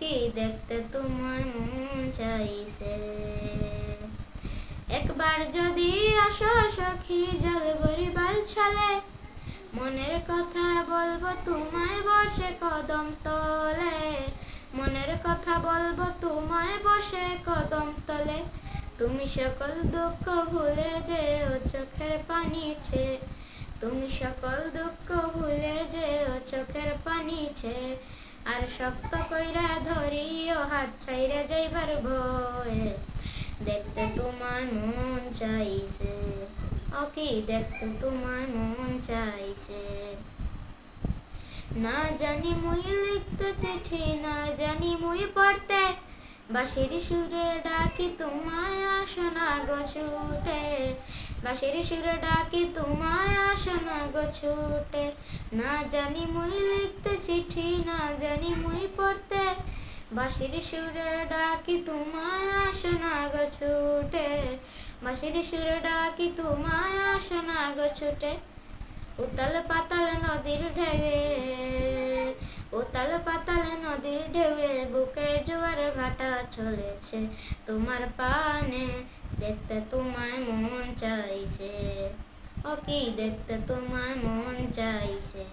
কি দেখতে তোমায় মন চাইছে? একবার যদি আসো সখী, জল ভরিবার ছলে, মনের কথা বলব তোমায় বসে কদম তলে। মনের কথা বলব তোমায় বসে কদম তলে। তুমি সকল দুঃখ ভুলে যেও চোখের পানিছে। তুমি সকল দুঃখ ভুলে যেও চোখের পানিছে। আর শক্ত কইরা ধরিও, হাত ছাইরা যাইবার ভয়ে। দেখতে তোমার মন চাইছে। ও কি দেখতে তোমার মন চাইছে? না জানি মুই লিখতে চিঠি, না জানি মুই পড়তে। বাঁশির সুরে ডাকি তোমায়, আসো না গো ছুটে। বাঁশির সুরে ডাকি তোমায় আসো না গো ছুটে। না জানি মুই লিখতে চিঠি, না জানি মুই পড়তে। বাঁশির সুরে ডাকি তোমায় আসো না গো ছুটে। বাঁশির সুরে ডাকি তোমায় আসো না গো ছুটে। উতাল পাতাল নদীর ঢেউয়ে, উতাল পাতাল নদীর ঢেউয়ে চলেছে। তোমার পানে দেখতে তোমায় মন চাইছে। ও কি দেখতে তোমায় মন চাইছে?